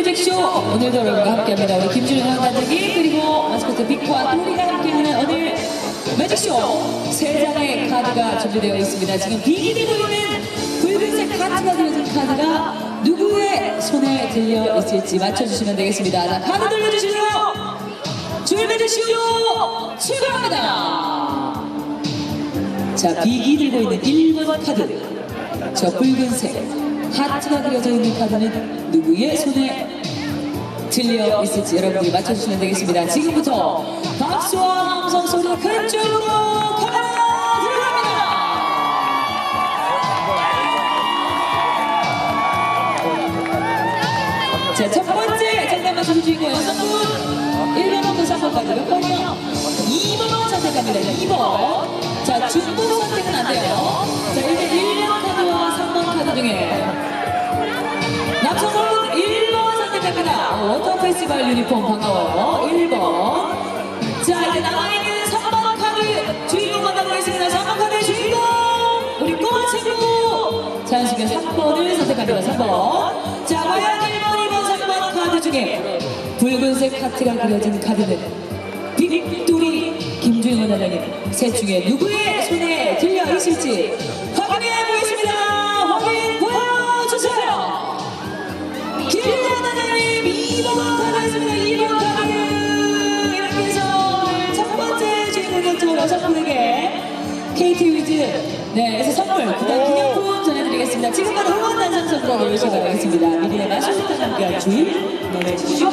매직쇼 오늘도 여러분과 함께합니다. 우리 김준현 감독이 그리고 마스코트 빅과 도리가 함께하는 오늘 매직쇼 세 장의 카드가 준비되어 있습니다. 지금 빅이 되고 있는 붉은색 카트가 들어진 카드가 누구의 손에 들려 있을지 맞춰주시면 되겠습니다. 자, 카드 돌려주시고요. 줄 매직쇼 출발합니다. 자, 빅이 들고 있는 1번 카드. 저 붉은색 하트가 그려져 있는 카드는 누구의 손에 들려 있을지 여러분이 맞춰주시면 되겠습니다. 지금부터 박수와 함성 소리 큰 쪽으로 카메라 들어갑니다. 자, 첫 번째 정답 맞춰주주인공 여성분 1번부터 3번까지 몇 번이요? 2번 선택합니다. 2번. 자, 중복 선택은 안 돼요. 남성분 1번 선택합니다. 워터 페스티벌 유니폼 반가워요. 1번. 자, 이제 남아있는 3번 카드 주인공 만나보겠습니다. 3번 카드의 주인공! 우리 꼬마 친구! 자연스럽게 3번을 선택합니다. 3번. 자, 과연 1번, 2번, 3번 카드 중에 붉은색 하트가 그려진 카드는 빅돌이 김주영 원장님 셋 중에 누구의 손에 들려 있을지 확인해 보겠습니다. 여성분에게 KT 위즈 네, 그래서 선물, 그다음 기념품 전해드리겠습니다. 지금부터 응원 단상 선수로 올리시기 바라겠습니다. 미리의 마술부터 함께한 주인, 너네 주시오.